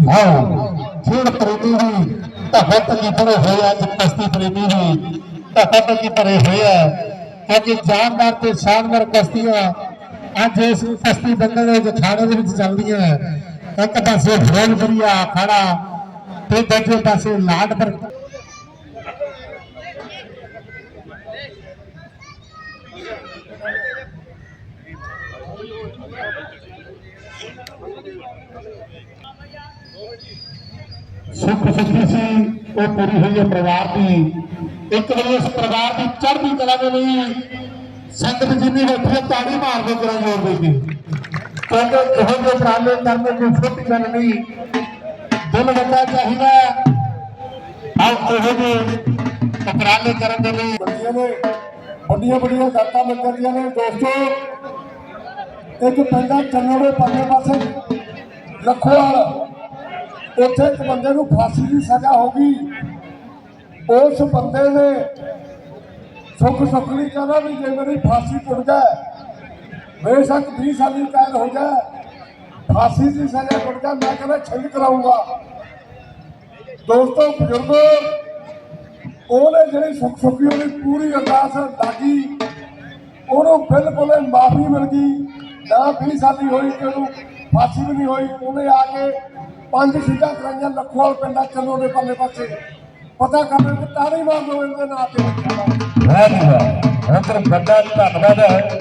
ਲਓ ਖੇਡ ਪ੍ਰੇਮੀ ਵੀ, ਧੱਫਾ ਤੱਕੀ ਭਰੇ ਹੋਏ ਆ ਅੱਜ ਕਸ਼ਤੀ ਪ੍ਰੇਮੀ ਵੀ, ਧੱਫਾ ਤੱਕੀ ਭਰੇ ਹੋਏ ਆ। ਕਿਉਂਕਿ ਜਾਨਦਾਰ ਤੇ ਸ਼ਾਨਦਾਰ ਕਸ਼ਤੀਆਂ, ਅੱਜ ਇਸ ਕਸ਼ਤੀ ਬੰਦੇ ਦੇ ਅਖਾੜੇ ਦੇ ਵਿੱਚ ਚੱਲਦੀਆਂ ਇੱਕ ਪਾਸੇ ਫਰੋਲਪੁਰੀਆ ਅਖਾੜਾ ਤੇ ਦੂਜੇ ਪਾਸੇ ਲਾਡਪੁਰ ਸੁੱਖ ਸੁਖੀ ਸੀ ਉਹ ਪੂਰੀ ਹੋਈ ਹੈ ਪਰਿਵਾਰ ਦੀ ਇੱਕ ਵਾਰ ਇਸ ਪਰਿਵਾਰ ਦੀ ਚੜ੍ਹਦੀ ਕਲਾ ਦੇ ਲਈ ਸੰਗਤ ਜਿੰਨੀ ਬੈਠੀ ਹੈ ਤਾੜੀ ਮਾਰ ਕੇ ਕਰਾਂ ਜੋਰ ਦੇ ਕੇ ਕਹਿੰਦੇ ਜਿਹੋ ਜਿਹੇ ਪ੍ਰਾਲੇ ਕਰਨੇ ਕੋਈ ਛੋਟੀ ਗੱਲ ਨਹੀਂ ਦਿਲ ਵੱਡਾ ਚਾਹੀਦਾ ਆਹ ਉਹੋ ਜਿਹੇ ਉਪਰਾਲੇ ਕਰਨ ਦੇ ਲਈ ਬੰਦੀਆਂ ਨੇ ਵੱਡੀਆਂ ਵੱਡੀਆਂ ਦਾਤਾਂ ਮਿਲਦੀਆਂ ਨੇ ਦੋਸਤੋ ਇੱਕ ਪਿੰਡਾ ਚੰਨੋੜੇ ਪਰਲੇ ਪਾਸੇ ਲਖੋਵਾਲ ਉੱਥੇ ਇੱਕ ਬੰਦੇ ਨੂੰ ਫਾਂਸੀ ਦੀ ਸਜ਼ਾ ਹੋ ਗਈ। ਉਸ ਬੰਦੇ ਨੇ ਸੁੱਖ ਸੁੱਖ ਲਈ ਕਹਿੰਦਾ ਵੀ ਜੇ ਮੇਰੀ ਫਾਂਸੀ ਟੁੱਟ ਜਾਏ, ਬੇਸ਼ੱਕ 20 ਸਾਲ ਦੀ ਕੈਦ ਹੋ ਜਾਏ, ਫਾਂਸੀ ਦੀ ਸਜ਼ਾ ਟੁੱਟ ਜਾਏ, ਮੈਂ ਕਹਿੰਦਾ ਛਿੰਝ ਕਰਾਊਂਗਾ। ਦੋਸਤੋ, ਬਜ਼ੁਰਗੋ, ਉਹਨੇ ਜਿਹੜੀ ਸੁੱਖ ਸੁੱਖੀ ਉਹਦੀ ਪੂਰੀ ਅਰਦਾਸ ਲਾਗੀ, ਉਹਨੂੰ ਬਿਲਕੁਲ ਮਾਫੀ ਮਿਲ ਗਈ। ਨਾ 20 ਸਾਲੀ ਹੋਈ ਕਿ ਉਹਨੂੰ ਫਾਂਸੀ ਵੀ ਨਹੀਂ ਹੋਈ, ਉਹਨੇ ਆ ਕੇ ਪੰਜ ਸੀਟਾਂ ਕਰਾਈਆਂ ਲੱਖੋਵਾਲ ਪਿੰਡਾਂ ਚੱਲੋ ਦੇ ਪੱਲੇ ਪਾਸੇ। ਪਤਾ ਕਰਨੇ ਕਿ ਤਾੜੀ ਮਾਰ ਦੋ ਇਹਦੇ ਨਾਂ ਤੇ। ਜੀ ਵਾਹ ਅੰਦਰ ਵੱਡਾ ਧੰਨਵਾਦ ਹੈ।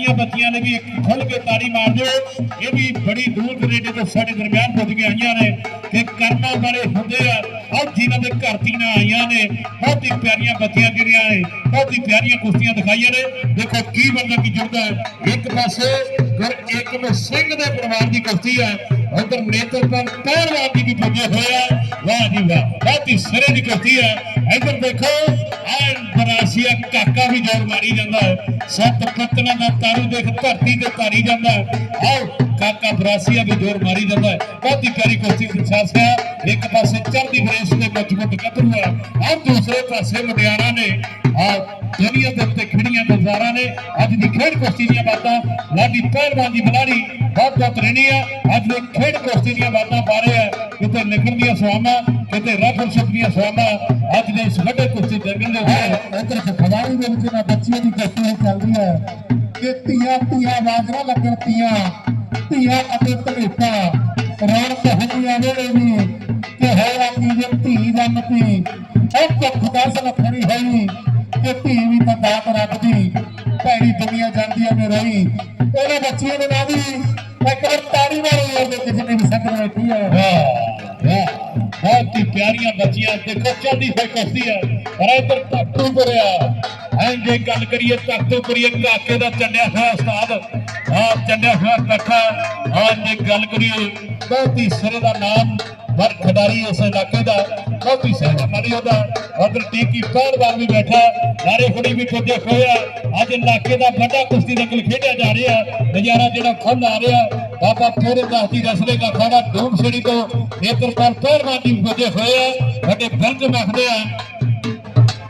ਇਹ ਬੱਚੀਆਂ ਨੇ ਵੀ ਇੱਕ ਖੁੱਲ ਕੇ ਤਾੜੀ ਮਾਰ ਦਿਓ। ਇਹ ਵੀ ਬੜੀ ਦੂਰ ਦਰੇਡੇ ਤੋਂ ਸਾਡੇ ਦਰਮਿਆਨ ਪੁੱਜ ਕੇ ਆਈਆਂ ਨੇ ਕਿ ਕਰਮਾਂ ਵਾਲੇ ਹੁੰਦੇ ਆ। ਔਰ ਜਿਨ੍ਹਾਂ ਦੇ ਘਰ ਤੀਆਂ ਆਈਆਂ ਨੇ। ਬਹੁਤ ਹੀ ਪਿਆਰੀਆਂ ਬੱਚੀਆਂ ਜਿਹੜੀਆਂ ਨੇ ਬਹੁਤ ਹੀ ਪਿਆਰੀਆਂ ਕੁਸ਼ਤੀਆਂ ਦਿਖਾਈਆਂ ਨੇ। ਦੇਖੋ ਕੀ ਬੰਦਾ ਕੀ ਜੁੜਦਾ। ਹੈ ਇੱਕ ਪਾਸੇ ਗੁਰ ਏਕਮ ਸਿੰਘ ਦੇ ਪਰਿਵਾਰ ਦੀ ਕੁਸ਼ਤੀ ਹੈ ਉਧਰ ਨੇਤਰਪਾਲ ਪਹਿਲਵਾਨ ਜੀ ਵੀ ਪੁੱਜੇ ਹੋਏ ਆ ਵਾਹ ਜੀ ਵਾਹ। ਬਹੁਤ ਹੀ ਸਿਰੇ ਦੀ ਕੁਸ਼ਤੀ ਹੈ। ਇੱਧਰ ਦੇਖੋ ਐਨ ਬਰਾਸੀਆ ਕਾਕਾ ਵੀ ਜੋਰ ਮਾਰੀ ਜਾਂਦਾ ਹੈ। ਸੱਤ ਪੱਤਨਾਂ ਦਾ ਤਾਰੂ ਦੇਖ ਧਰਤੀ ਤੇ ਧਾਰੀ ਜਾਂਦਾ ਹੈ। ਆਓ ਕਾਕਾ ਬਰਾਸੀਆ ਵੀ ਜੋਰ ਮਾਰੀ ਜਾਂਦਾ ਹੈ। ਬਹੁਤ ਪਿਆਰੀ ਕੁਸ਼ਤੀ ਦਿਖਾਸਿਆ ਇੱਕ ਪਾਸੇ ਚੜ੍ਹਦੀ ਗਰੇਸ ਦੇ ਮਜ਼ਬੂਤ ਕਤਰੂ ਹੈ। ਔਰ ਦੂਸਰੇ ਪਾਸੇ ਮੁਟਿਆਰਾਂ ਨੇ, ਆ ਦੁਨੀਆ ਦੇ ਉੱਤੇ ਖੜੀਆਂ ਗੁਜ਼ਾਰਾਂ ਨੇ, ਅੱਜ ਦੀ ਖੇਡ ਕੁਸ਼ਤੀ ਦੀਆਂ ਬਾਤਾਂ, ਲਾਡੀ ਪਹਿਲਵਾਨ ਦੀ ਬਲਾੜੀ ਬਹੁਤ ਬਹੁਤ ਰਹਿਣੀ ਆ ਅੱਜ ਦੀ ਖੇਡ ਕੁਸ਼ਤੀ ਦੀਆਂ ਬਾਤਾਂ ਬਾਰੇ ਆ ਕਿਤੇ ਲਿਖਣ ਦੀਆਂ ਸਵਾਮਾਂ, ਕਿਤੇ ਰਫਲ ਸ਼ਬਦ ਸਵਾਮਾਂ, ਅੱਜ ਦੇ ਇਸ ਵੱਡੇ ਕੁਸ਼ਤੀ ਦਰਗਨ ਦੇ ਉੱਤੇ ਉਧਰ ਖਵਾਰੀ ਦੇ ਵਿੱਚ ਨਾ ਬੱਚੀਆਂ ਦੀ ਕਸ਼ਤੀ ਚੱਲਦੀ ਹੈ। ਕਿ ਧੀਆਂ ਧੀਆਂ ਵਾਜਰਾ ਲੱਗਣ ਧੀਆਂ। ਧੀਆਂ ਅਤੇ ਧਲੇਟਾ ਰੌਣਕ ਹੁੰਦੀਆਂ ਵੇਲੇ ਵੀ ਕਿ ਹੈ ਆਕੀ ਜੇ ਧੀ ਜੰਮਤੀ ਉਹ ਕੁੱਖ ਦਸ ਲੱਖਣੀ ਹੋਈ ਕਿ ਧੀ ਵੀ ਤਾਂ ਦਾਤ ਰੱਬ ਦੀ ਭੈੜੀ ਦੁਨੀਆ ਜਾਂਦੀ ਐ ਰਹੀ ਉਹਨਾਂ ਬੱਚੀਆਂ ਦੇ ਨਾਲ ਵੀ ਇੱਕ ਵਾਰ ਤਾੜੀ ਮਾਰੋ ਯਾਰ ਕਿਸੇ ਨੇ ਵੀ ਸਕਰ ਬੈਠੀ ਹੈ ਵਾਹ ਬਹੁਤ ਹੀ ਪਿਆਰੀਆਂ ਬੱਚੀਆਂ, ਦੇਖੋ ਚੜ੍ਹਦੀ ਹੋਈ ਕੁਸ਼ਤੀ ਹੈ ਪਰ ਇੱਧਰ ਧੱਟੂ ਪੁਰਿਆ ਐਂ ਜੇ ਗੱਲ ਕਰੀਏ ਧੱਟੂ ਪੁਰੀਏ ਕਾਕੇ ਦਾ ਚੰਡਿਆ ਹੋਇਆ ਉਸਤਾਦ। ਆ ਚੰਡਿਆ ਹੋਇਆ ਕੱਠਾ ਆ ਗੱਲ ਕਰੀਏ, ਬਹੁਤ ਸਿਰੇ ਦਾ ਨਾਮ ਵਰ ਖਿਡਾਰੀ ਇਸ ਇਲਾਕੇ ਦਾ, ਬਹੁਤ ਸਿਰੇ ਦਾ ਮਾਰੀ ਉਹਦਾ, ਉਧਰ ਟੀਕੀ ਪਹਿਲਵਾਨ ਵੀ ਬੈਠਾ, ਨਾਰੇ ਫੜੀ ਵੀ ਪੁੱਜੇ ਹੋਏ ਅੱਜ ਇਲਾਕੇ ਦਾ ਵੱਡਾ ਕੁਸ਼ਤੀ ਦੰਗਲ ਖੇਡਿਆ ਜਾ ਰਿਹਾ, ਨਜ਼ਾਰਾ ਜਿਹੜਾ ਖੁੱਲ ਆ ਰਿਹਾ, ਬਾਬਾ ਫੇਰੇ ਦਾਸੀ ਰਸਲੇ ਦਾ ਖਾੜਾ ਡੂਮ ਛੜੀ ਤੋਂ ਨੇਤਰਪਾਲ ਪਹਿਲਵਾਨ ਦੀ ਪੁੱਜੇ ਹੋਏ ਆ ਵੱਡੇ ਬਿਰਜ ਮਖਦੇ ਆ।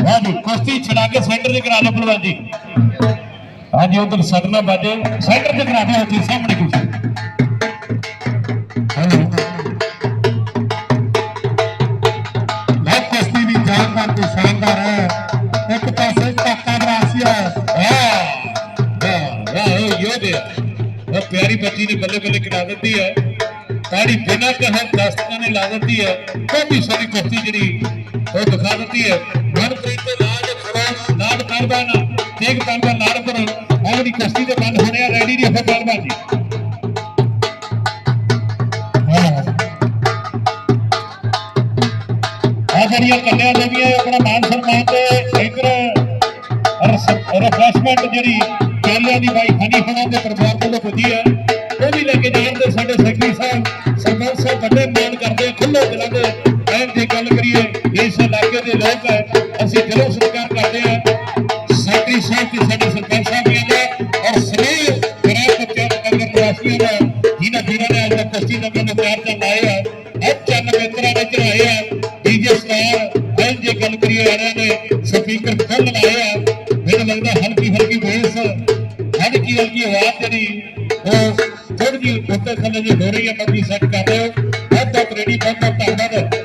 ਵਾਹ ਜੀ ਕੁਸ਼ਤੀ ਛੜਾ ਕੇ ਸੈਂਟਰ ਦੇ ਕਰਾ ਲਓ ਭਲਵਾਨ ਜੀ। ਹਾਂਜੀ, ਉਧਰ ਸਦਮਾ ਬਾਜੇ ਸੈਂਟਰ ਤੇ ਕਰਾ ਦਿਓ ਉੱਥੇ ਸਾਹਮਣੇ ਕੁਸ਼ਤੀ ਲੈ ਕਸ਼ਤੀ ਦੀ ਜਾਨਦਾਰ ਤੇ ਸ਼ਾਨਦਾਰ ਹੈ। ਇੱਕ ਪਾਸੇ ਕਾਕਾ ਬਰਾਸੀਆ ਵਾਹ ਵਾਹ ਉਹ ਯੋਧੇ ਉਹ ਪਿਆਰੀ ਬੱਚੀ ਨੇ ਬੱਲੇ ਬੱਲੇ ਕਰਾ ਦਿੱਤੀ ਹੈ। ਤਾੜੀ ਬਿਨਾਂ ਕਹੇ ਦਸਤਾਂ ਨੇ ਲਾ ਦਿੱਤੀ ਹੈ। ਕਾਫੀ ਸਾਰੀ ਕੁਸ਼ਤੀ ਜਿਹੜੀ ਉਹ ਦਿਖਾ ਦਿੱਤੀ ਹੈ। ਮਨਪ੍ਰੀਤ ਤੇ ਲਾਲ ਖੜਾ ਲਾਲ ਕਰਵਾਨਾ ਤੇਗ ਕਰਵਾ ਲਾਲ ਕੁਸ਼ਤੀ ਦੇ ਬੰਦ ਹੋਣੇ ਆ, ਰੈਡੀ ਦੀ ਫਿਰ ਗੱਲਬਾਤ ਜੀ ਜਿਹੜੀਆਂ ਕੰਨਿਆਂ ਨੇ ਆਪਣਾ ਮਾਨ ਸਨਮਾਨ ਤੇ ਇਧਰ ਰਿਫਰੈਸ਼ਮੈਂਟ ਜਿਹੜੀ ਕੇਲਿਆਂ ਦੀ ਬਾਈ ਹਨੀ ਹੁਣਾਂ ਦੇ ਪਰਿਵਾਰ ਵੱਲੋਂ ਪੁੱਜੀ ਹੈ, ਉਹ ਵੀ ਲੈ ਕੇ ਜਾਣ ਦੇ ਸਾਡੇ ਸੈਕਟਰੀ ਸਾਹਿਬ, ਸਰਪੰਚ ਸਾਹਿਬ ਵੱਡੇ ਮਾਣ ਕਰਦੇ ਆ ਦਿਲਾਂ ਦੇ ਐਨ ਦੀ ਗੱਲ ਕਰੀਏ, ਇਸ ਇਲਾਕੇ ਦੇ ਲੋਕ ਅਸੀਂ ਦਿਲੋਂ ਸਤਿਕਾਰ ਕਰਦੇ ਹਾਂ, ਸੈਕਟਰੀ ਸਾਹਿਬ ਤੇ ਨੇ ਸਪੀਕਰ ਖੋਲ ਲਾਏ ਮੈਨੂੰ ਲੱਗਦਾ ਹਲਕੀ ਹਲਕੀ ਬੇਸ ਹਲਕੀ ਹਲਕੀ ਆਵਾਜ਼ ਜਿਹੜੀ ਉਹ ਥੋੜੀ ਜਿਹੀ ਉੱਤੇ ਥੱਲੇ ਜਿਹੀ ਹੋ ਰਹੀ ਹੈ ਮੱਕੀ ਸੈੱਟ ਕਰ ਰਹੇ ਹੋ। ਬਹੁਤ ਬਹੁਤ ਰੈਡੀ ਜਿਹਾ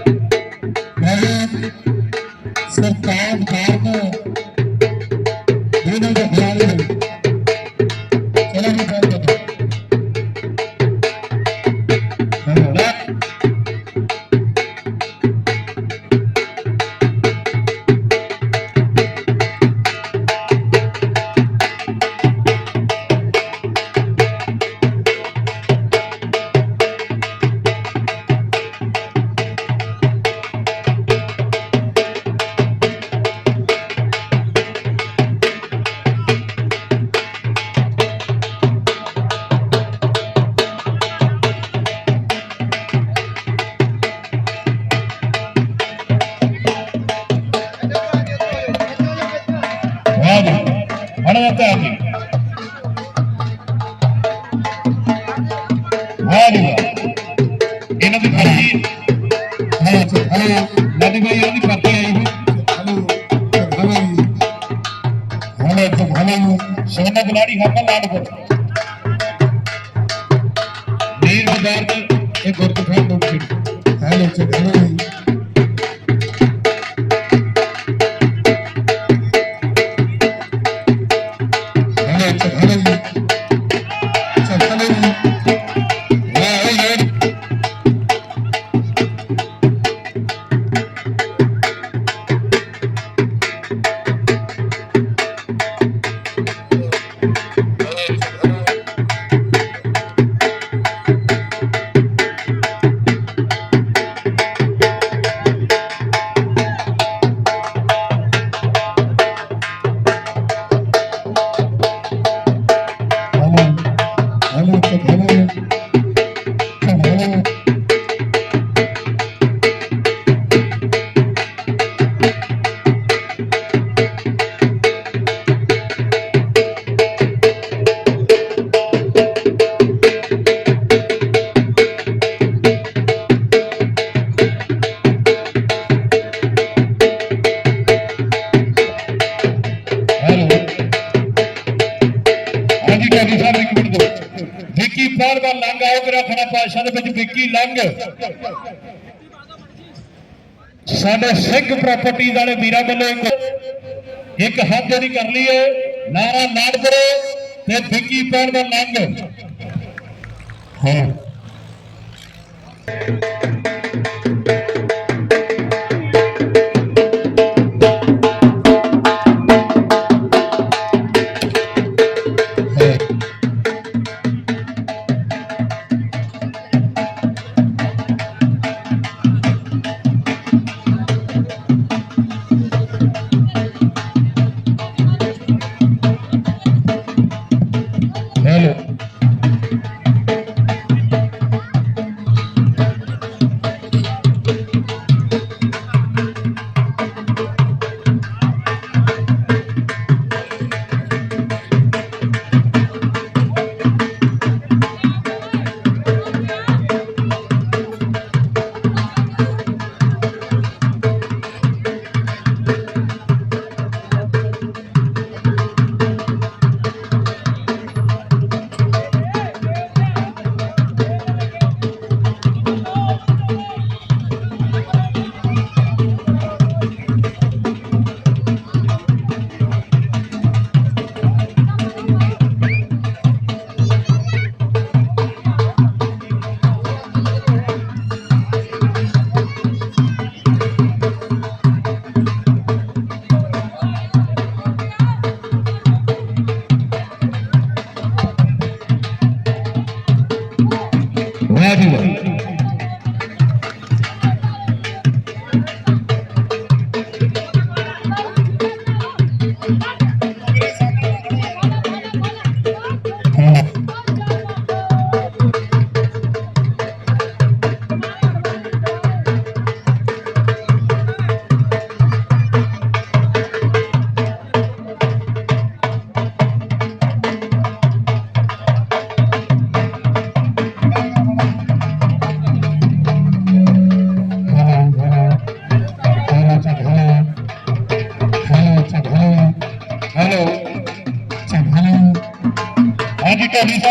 ਵਾਹ ਵਾਹ ਇਹਨਾਂ ਦੀ ਫਰਜੀ ਹਲੋ ਚ ਹਲੋ ਭਾਈ ਇਹਨਾਂ ਦੀ ਫਰਜੀ ਆਈ ਹੋਈ ਹਲੋ ਹਲੋ ਹਲੋ ਚ ਸੋਨਾ ਬਲਾੜੀ ਹਰਮਨ ਲਾਡਪੁਰ। ਵੀਰ ਦੇ ਸਾਡੇ ਸਿੰਘ ਪ੍ਰਾਪਰਟੀ ਵਾਲੇ ਵੀਰਾਂ ਵੱਲੋਂ ਇੱਕ ਇੱਕ ਹੱਥ ਜਿਹੜੀ ਕਰ ਲਈ ਹੈ, ਨਾਰਾ ਕਰੋ ਤੇ ਵਿਕੀ ਪੈਣ ਦਾ ਲੰਘ। ਹਾਂ।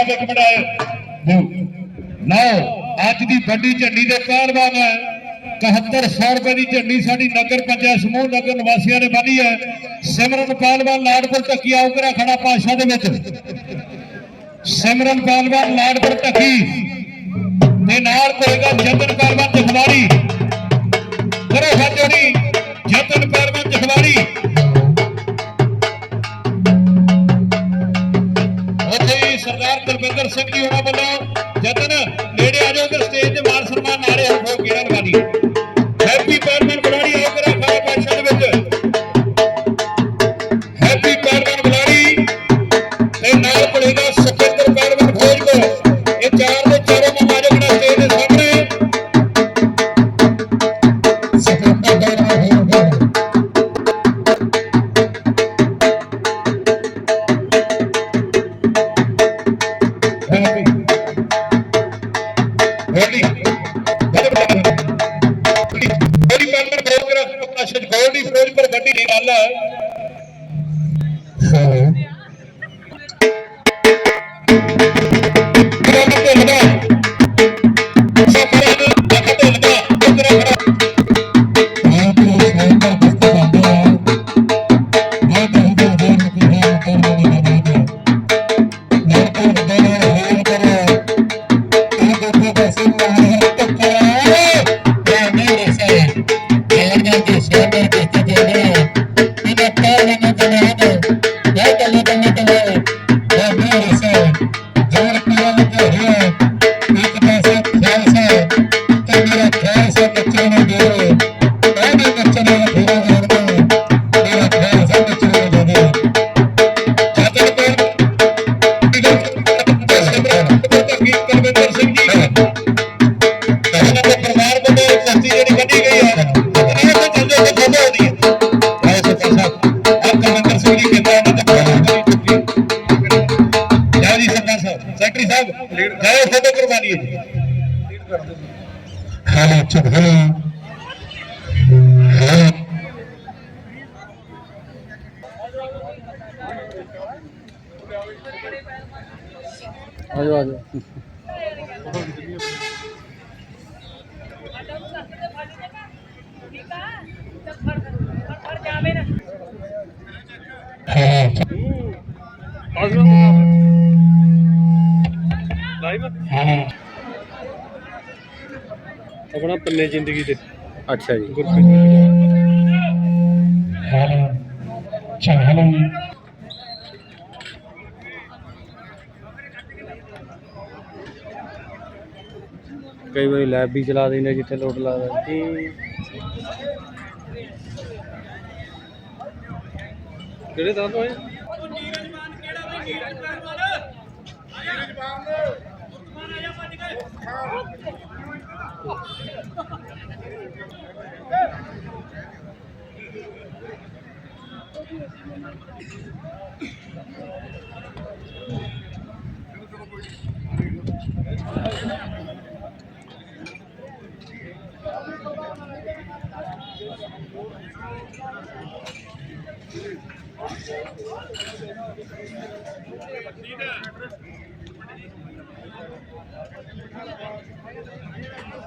ਹਾਂਜੀ ਢੋਲੀ ਲਓ, ਅੱਜ ਦੀ ਵੱਡੀ ਝੰਡੀ ਦੇ ਪਹਿਲਵਾਨ ਹੈ? 7100 ਰੁਪਏ ਦੀ ਝੰਡੀ ਸਾਡੀ ਨਗਰ ਪੰਚਾਇਤ ਸਮੂਹ, ਨਗਰ ਨਿਵਾਸੀਆਂ ਨੇ ਬੰਨੀ ਹੈ। ਸਿਮਰਨ ਪਹਿਲਵਾਨ ਲਾਡਪੁਰ ਢੱਕੀ ਆਉਕਰਾ ਖੜਾ ਪਾਸ਼ਾ ਦੇ ਵਿੱਚ। ਸਿਮਰਨ ਪਹਿਲਵਾਨ ਲਾਡਪੁਰ ਢੱਕੀ। ਦੇ ਨਾਲ ਹੋਏਗਾ ਜਤਨ ਪਹਿਲਵਾਨ ਜਖਵਾੜੀ ਆਜੋ ਆਜੋ ਹਾਂ ਲਾਈਵ ਹਾਂ। ਆਪਣਾ ਪੰਨੇ ਜ਼ਿੰਦਗੀ ਦੇ ਅੱਛਾ ਜੀ। ਗੁਰਪ੍ਰੀਤ। ਕਈ ਵਾਰੀ ਲੈਬ ਵੀ ਚਲਾ ਦਿੰਦੇ ਜਿੱਥੇ ਲੋਡ ਲੱਗਦਾ ਜੀ ਕਿਹੜੇ ਤਾਂ ਤੋਂ ਆਏ? ਨੀਰਜ ਮਾਨ ਕਿਹੜਾ ਵੇ ਨੀਰਜ ਮਾਨ। ਨੀਰਜ ਮਾਨ ਆਇਆ ਭੱਜ ਗਏ Leader.